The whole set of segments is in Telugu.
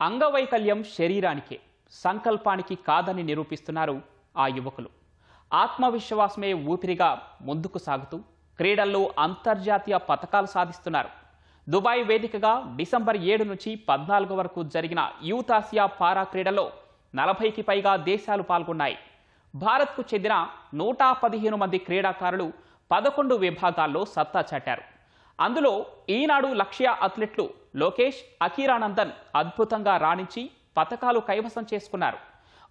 అంగవైకల్యం శరీరానికే సంకల్పానికి కాదని నిరూపిస్తున్నారు ఆ యువకులు. ఆత్మవిశ్వాసమే ఊపిరిగా ముందుకు సాగుతూ క్రీడల్లో అంతర్జాతీయ పథకాలు సాధిస్తున్నారు. దుబాయ్ వేదికగా డిసెంబర్ ఏడు నుంచి పద్నాలుగు వరకు జరిగిన యూత్ ఆసియా పారా క్రీడల్లో నలభైకి పైగా దేశాలు పాల్గొన్నాయి. భారత్కు చెందిన నూట పదిహేను మంది క్రీడాకారులు పదకొండు విభాగాల్లో సత్తా చాటారు. అందులో ఈనాడు లక్ష్య అథ్లెట్లు లోకేష్ అఖీరానందన్ అద్భుతంగా రాణించి పథకాలు కైవసం చేసుకున్నారు.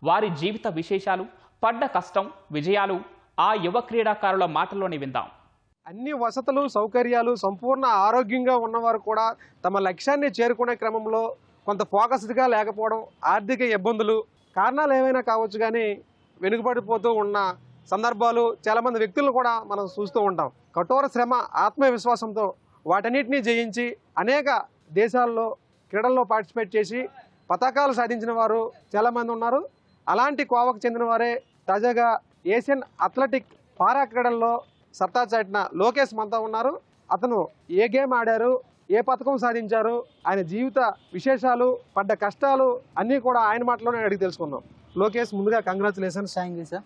వారి జీవిత విశేషాలు పడ్డ కష్టం విజయాలు ఆ యువ క్రీడాకారుల మాటల్లోనే విందాం. అన్ని వసతులు సౌకర్యాలు సంపూర్ణ ఆరోగ్యంగా ఉన్నవారు కూడా తమ లక్ష్యాన్ని చేరుకునే క్రమంలో కొంత ఫోకస్డ్గా లేకపోవడం ఆర్థిక ఇబ్బందులు కారణాలు ఏమైనా కావచ్చు కానీ వెనుకబడిపోతూ ఉన్న సందర్భాలు చాలామంది వ్యక్తులను కూడా మనం చూస్తూ ఉంటాం. కఠోర శ్రమ ఆత్మవిశ్వాసంతో వాటన్నిటినీ జయించి అనేక దేశాల్లో క్రీడల్లో పార్టిసిపేట్ చేసి పథకాలు సాధించిన వారు చాలామంది ఉన్నారు. అలాంటి కోవకు చెందిన వారే తాజాగా ఏషియన్ అథ్లెటిక్ పారా క్రీడల్లో సత్తా చాటిన లోకేష్ మనతో ఉన్నారు. అతను ఏ గేమ్ ఆడారు ఏ పథకం సాధించారు ఆయన జీవిత విశేషాలు పడ్డ కష్టాలు అన్నీ కూడా ఆయన మాటలోనే అడిగి తెలుసుకుందాం. లోకేష్ ముందుగా కంగ్రాచులేషన్స్ థ్యాంక్ యూ సార్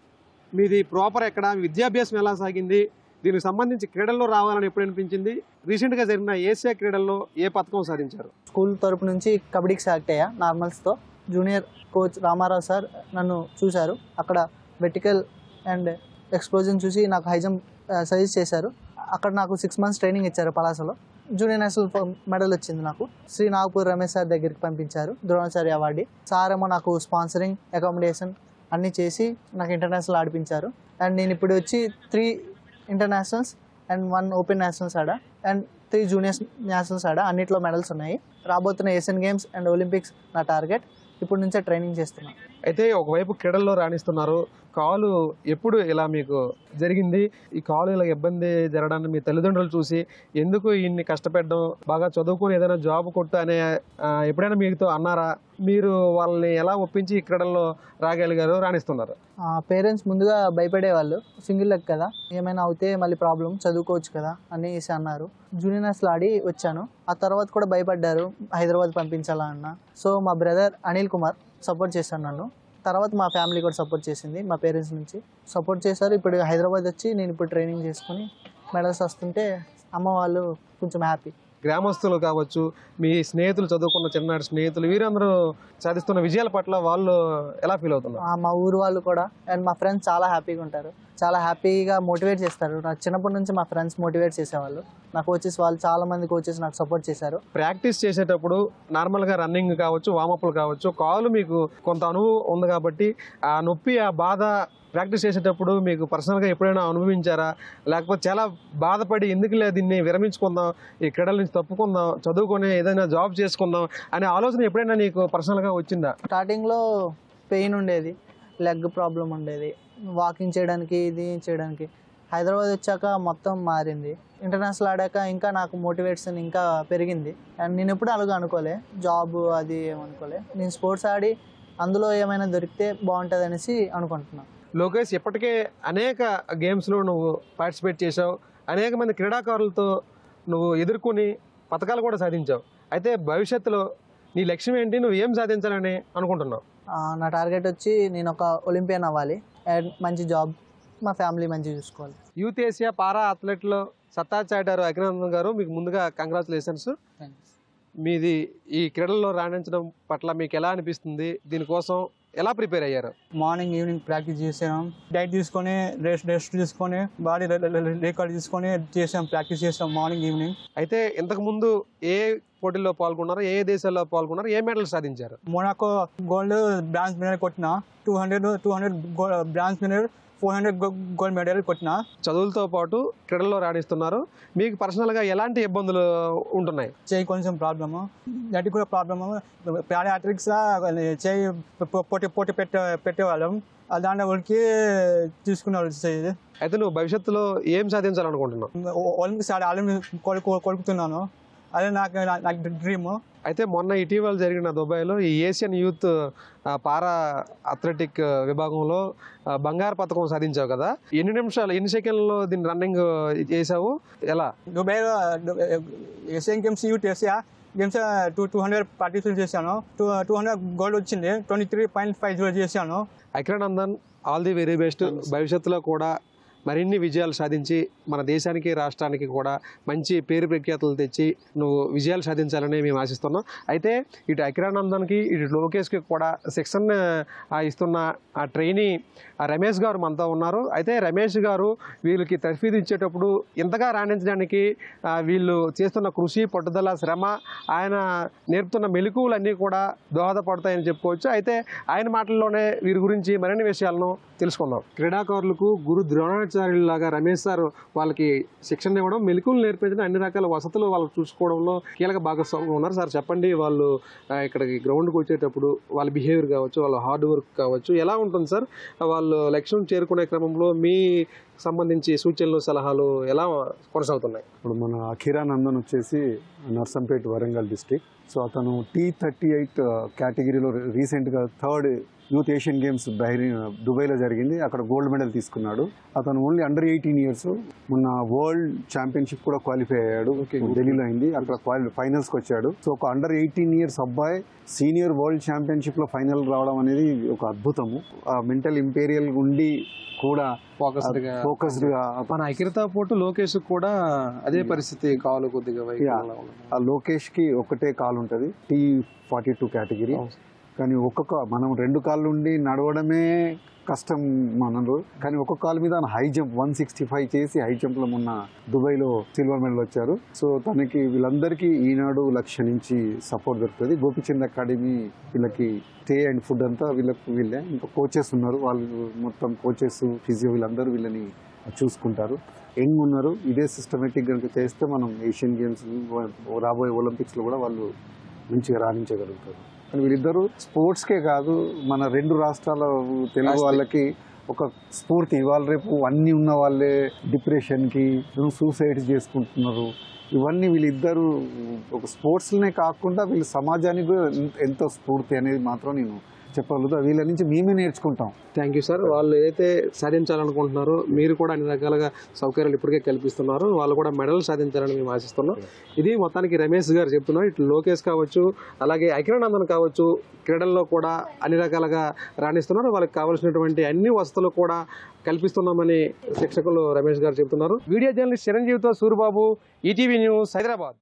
మీది ప్రాపర్ ఎక్కడ? విద్యాభ్యాసం ఎలా సాగింది? దీనికి సంబంధించి క్రీడల్లో రావాలని ఎప్పుడు అనిపించింది? రీసెంట్గా జరిగిన ఏషియా క్రీడల్లో ఏ పథకం సాధించారు? స్కూల్ తరపు నుంచి కబడ్డీకి సెలెక్ట్ అయ్యా నార్మల్స్తో. జూనియర్ కోచ్ రామారావు సార్ నన్ను చూశారు. అక్కడ వెటికల్ అండ్ ఎక్స్ప్లోజన్ చూసి నాకు హై జంప్ సజెస్ట్ చేశారు. అక్కడ నాకు సిక్స్ మంత్స్ ట్రైనింగ్ ఇచ్చారు పలాసలో. జూనియర్ నేషనల్ మెడల్ వచ్చింది నాకు. శ్రీ నాగపూర్ రమేష్ సార్ దగ్గరికి పంపించారు ద్రోణాచార్య అవార్డు. సార్ ఏమో నాకు స్పాన్సరింగ్ అకామిడేషన్ అన్నీ చేసి నాకు ఇంటర్నేషనల్ ఆడిపించారు. అండ్ నేను ఇప్పుడు వచ్చి three internationals and one open nationals ఆడా. అండ్ త్రీ జూనియర్స్ నేషనల్స్ ఆడా. అన్నిట్లో మెడల్స్ ఉన్నాయి. రాబోతున్న ఏషియన్ గేమ్స్ అండ్ ఒలింపిక్స్ నా టార్గెట్ ఇప్పుడు నుంచే ట్రైనింగ్ చేస్తున్నాను అయితే ఒకవైపు క్రీడల్లో రాణిస్తున్నారు. కాలు ఎప్పుడు ఇలా మీకు జరిగింది? ఈ కాలు ఇలా ఇబ్బంది జరగడాన్ని మీ తల్లిదండ్రులు చూసి ఎందుకు ఇన్ని కష్టపెట్టడం బాగా చదువుకుని ఏదైనా జాబ్ కొట్టు అనే ఎప్పుడైనా మీతో అన్నారా? మీరు వాళ్ళని ఎలా ఒప్పించి ఈ క్రీడల్లో రాగలిగారు రాణిస్తున్నారు? పేరెంట్స్ ముందుగా భయపడేవాళ్ళు. సింగిల్ లెగ్ కదా. ఏమైనా అవుతే మళ్ళీ ప్రాబ్లం చదువుకోవచ్చు కదా అనేసి అన్నారు. జూనియర్స్లో ఆడి వచ్చాను. ఆ తర్వాత కూడా భయపడ్డారు. హైదరాబాద్ పంపించాలా అన్న. సో మా బ్రదర్ అనిల్ కుమార్ సపోర్ట్ చేశాను నన్ను. తర్వాత మా ఫ్యామిలీ కూడా సపోర్ట్ చేసింది మా పేరెంట్స్ నుంచి. సపోర్ట్ చేశారు. ఇప్పుడు హైదరాబాద్ వచ్చి నేను ఇప్పుడు ట్రైనింగ్ చేసుకుని మెడల్స్ వస్తుంటే అమ్మ వాళ్ళు కొంచెం హ్యాపీ. గ్రామస్తులు కావచ్చు మీ స్నేహితులు చదువుకున్న చిన్ననాటి స్నేహితులు వీరందరూ సాధిస్తున్న విజయాల పట్ల వాళ్ళు ఎలా ఫీల్ అవుతున్నారు? మా ఊరు వాళ్ళు కూడా అండ్ మా ఫ్రెండ్స్ చాలా హ్యాపీగా ఉంటారు. చాలా హ్యాపీగా మోటివేట్ చేస్తారు. నాకు చిన్నప్పటి నుంచి మా ఫ్రెండ్స్ మోటివేట్ చేసేవాళ్ళు. నా కోచెస్ వాళ్ళు చాలా మంది కోచెస్ నాకు సపోర్ట్ చేశారు. ప్రాక్టీస్ చేసేటప్పుడు నార్మల్గా రన్నింగ్ కావచ్చు వామప్లు కావచ్చు కాలు మీకు కొంత అనుభవం ఉంది కాబట్టి ఆ నొప్పి ఆ బాధ ప్రాక్టీస్ చేసేటప్పుడు మీకు పర్సనల్గా ఎప్పుడైనా అనుభవించారా? లేకపోతే చాలా బాధపడి ఎందుకులే దీన్ని విరమించుకుందాం ఈ క్రీడల నుంచి తప్పుకుందాం చదువుకొని ఏదైనా జాబ్ చేసుకుందాం అనే ఆలోచన ఎప్పుడైనా నీకు పర్సనల్గా వచ్చిందా? స్టార్టింగ్లో పెయిన్ ఉండేది లెగ్ ప్రాబ్లం ఉండేది వాకింగ్ చేయడానికి ఇది చేయడానికి. హైదరాబాద్ వచ్చాక మొత్తం మారింది. ఇంటర్నేషనల్ ఆడాక ఇంకా నాకు మోటివేషన్ ఇంకా పెరిగింది. అండ్ నేను ఎప్పుడు అలాగ అనుకోలే. జాబ్ అది ఏమనుకోలే. నేను స్పోర్ట్స్ ఆడి అందులో ఏమైనా దొరికితే బాగుంటుంది అనేసి అనుకుంటున్నాను లోకేష్ ఇప్పటికే అనేక గేమ్స్లో నువ్వు పార్టిసిపేట్ చేసావు అనేక మంది క్రీడాకారులతో నువ్వు ఎదుర్కొని పథకాలు కూడా సాధించావు. అయితే భవిష్యత్తులో నీ లక్ష్యం ఏంటి? నువ్వు ఏం సాధించాలని అనుకుంటున్నావు? నా టార్గెట్ వచ్చి నేను ఒక ఒలింపియన్ అవ్వాలి. అండ్ మంచి జాబ్. మా ఫ్యామిలీ మంచిగా చూసుకోవాలి. యూత్ ఏషియా పారా అథ్లెట్లో సత్తా చాటారు అభినందన్ గారు మీకు ముందుగా కంగ్రాచులేషన్స్. మీది ఈ క్రీడల్లో రాణించడం పట్ల మీకు ఎలా అనిపిస్తుంది? దీనికోసం ఎలా ప్రిపేర్ అయ్యారు? మార్నింగ్ ఈవినింగ్ ప్రాక్టీస్ చేసాం డైట్ తీసుకొని రెస్ట్ రెస్ట్ తీసుకొని బాడీ రికార్డ్ తీసుకొని చేసాం ప్రాక్టీస్ చేసాం మార్నింగ్ ఈవినింగ్. అయితే ఇంతకు ముందు ఏ పోటీల్లో పాల్గొన్నారు ఏ దేశాల్లో పాల్గొన్నారు ఏ మెడల్ సాధించారు? మొనాకో గోల్డ్ బ్రాంజ్ మెడల్ కొట్టిన two hundred two hundred bronze medal four hundred gold medal కొట్టిన. చదువులతో పాటు క్రీడల్లో రాణిస్తున్నారు. మీకు పర్సనల్గా ఎలాంటి ఇబ్బందులు ఉంటున్నాయి? చేయి కొంచెం ప్రాబ్లము గట్టి కూడా ప్రాబ్లము ప్యాడియాట్రిక్స్ చేయి పోటీ పోటీ పెట్టే పెట్టేవాళ్ళం. దాంట్లో వాళ్ళకి తీసుకున్నారు అయితే నువ్వు భవిష్యత్తులో ఏం సాధించాలనుకుంటున్నావు? ఒలింపిక్స్ ఆడి ఒలింపిక్స్ కొడుకుతున్నాను. అదే నాకు నాకు డ్రీమ్ అయితే మొన్న ఇటీవల జరిగిన దుబాయ్లో ఈ ఏషియన్ యూత్ పారా అథ్లెటిక్ విభాగంలో బంగారు పథకం సాధించావు కదా. ఎన్ని నిమిషాలు ఎన్ని సెకండ్లలో దీన్ని రన్నింగ్ చేసావు ఎలా? దుబాయ్లో Asian games youth Asia games two two hundred participate చేశాను. టూ టూ హండ్రెడ్ గోల్డ్ వచ్చింది. Twenty three point five zero చేశాను. Akhilanandan all the very best భవిష్యత్తులో కూడా మరిన్ని విజయాలు సాధించి మన దేశానికి రాష్ట్రానికి కూడా మంచి పేరు ప్రఖ్యాతులు తెచ్చి నువ్వు విజయాలు సాధించాలని మేము ఆశిస్తున్నాం. అయితే ఇటు అఖిరానందన్కి ఇటు లోకేష్కి కూడా శిక్షణ ఇస్తున్న ఆ ట్రైనీ ఆ రమేష్ గారు మనతో ఉన్నారు. అయితే రమేష్ గారు వీళ్ళకి తర్ఫీదు ఇచ్చేటప్పుడు ఇంతగా రాణించడానికి వీళ్ళు చేస్తున్న కృషి పట్టుదల శ్రమ ఆయన నేర్పుతున్న మెలకువలన్నీ కూడా దోహదపడతాయని చెప్పుకోవచ్చు. అయితే ఆయన మాటల్లోనే వీరి గురించి మరిన్ని విషయాలను తెలుసుకుందాం. క్రీడాకారులకు గురు ద్రోణాచార్యులాగా రమేష్ సార్ వాళ్ళకి శిక్షణ ఇవ్వడం మెలకువలు నేర్పించడం అన్ని రకాల వసతులు వాళ్ళు చూసుకోవడంలో కీలక భాగస్వామ్యం ఉన్నారు. సార్ చెప్పండి వాళ్ళు ఇక్కడికి గ్రౌండ్కి వచ్చేటప్పుడు వాళ్ళ బిహేవియర్ కావచ్చు వాళ్ళ హార్డ్ వర్క్ కావచ్చు ఎలా ఉంటుంది సార్? వాళ్ళు లక్ష్యం చేరుకునే క్రమంలో మీ సంబంధించి సూచనలు సలహాలు ఎలా కొనసాగుతున్నాయి? ఇప్పుడు మన అఖిరానందన్ వచ్చేసి నర్సంపేట్ వరంగల్ డిస్టిక్. సో అతను టీ థర్టీ ఎయిట్ కేటగిరీలో రీసెంట్గా third youth Asian games Bahrain దుబాయ్లో జరిగింది. అక్కడ గోల్డ్ మెడల్ తీసుకున్నాడు. అతను ఓన్లీ అండర్ ఎయిటీన్ ఇయర్స్ మొన్న వరల్డ్ ఛాంపియన్షిప్ కూడా క్వాలిఫై అయ్యాడు. ఢిల్లీలో అయింది. అక్కడ క్వాలి ఫైనల్స్కి వచ్చాడు. సో ఒక అండర్ ఎయిటీన్ ఇయర్స్ అబ్బాయి సీనియర్ వరల్డ్ ఛాంపియన్షిప్లో ఫైనల్ రావడం అనేది ఒక అద్భుతము. ఆ మెంటల్ ఇంపీరియల్ ఉండి కూడా ఫోకస్డ్గా ఫోకస్డ్గా మన అఖిలతో పాటు లోకేష్ కూడా అదే పరిస్థితి కాలు కొద్దిగా. ఆ లోకేష్కి ఒకటే కాలు ఉంటుంది. T forty two category. కానీ ఒక్కొక్క మనం రెండు కాళ్ళు ఉండి నడవడమే కష్టం మనలో కానీ ఒక్కొక్క కాలు మీద high jump one sixty five చేసి హై జంప్లో మొన్న దుబాయ్లో సిల్వర్ మెడల్ వచ్చారు. సో తనకి వీళ్ళందరికీ ఈనాడు లక్ష్య నుంచి సపోర్ట్ దొరుకుతుంది. గోపిచంద్ అకాడమీ వీళ్ళకి స్టే అండ్ ఫుడ్ అంతా వీళ్ళకు వీళ్ళే. ఇంకా కోచెస్ ఉన్నారు. వాళ్ళు మొత్తం కోచెస్ ఫిజియో వీళ్ళందరూ వీళ్ళని చూసుకుంటారు. యంగ్ ఉన్నారు. ఇదే సిస్టమేటిక్ కనుక చేస్తే మనం ఏషియన్ గేమ్స్ రాబోయే ఒలింపిక్స్లో కూడా వాళ్ళు మంచిగా రాణించగలుగుతారు. వీళ్ళిద్దరూ స్పోర్ట్స్కే కాదు మన రెండు రాష్ట్రాల తెలుగు వాళ్ళకి ఒక స్ఫూర్తి. ఇవాళ రేపు అన్నీ ఉన్న వాళ్ళే డిప్రెషన్కి సూసైడ్ చేసుకుంటున్నారు. ఇవన్నీ వీళ్ళిద్దరూ ఒక స్పోర్ట్స్నే కాకుండా వీళ్ళు సమాజానికి కూడా ఎంత- ఎంతో స్ఫూర్తి అనేది మాత్రం నేను చెప్పగలుగుతా. వీళ్ళ నుంచి మేమే నేర్చుకుంటాం. థ్యాంక్ యూ సార్ వాళ్ళు ఏదైతే సాధించాలనుకుంటున్నారో మీరు కూడా అన్ని రకాలుగా సౌకర్యాలు ఇప్పటికే కల్పిస్తున్నారు. వాళ్ళు కూడా మెడల్ సాధించాలని మేము ఆశిస్తున్నాం. ఇది మొత్తానికి రమేష్ గారు చెప్తున్నారు. ఇటు లోకేష్ కావచ్చు అలాగే అఖిలానందన్ కావచ్చు క్రీడల్లో కూడా అన్ని రకాలుగా రాణిస్తున్నారు. వాళ్ళకి కావాల్సినటువంటి అన్ని వసతులు కూడా కల్పిస్తున్నామని శిక్షకులు రమేష్ గారు చెప్తున్నారు. వీడియో జర్నలిస్ట్ చిరంజీవితో సూరిబాబు ఈటీవీ న్యూస్ హైదరాబాద్.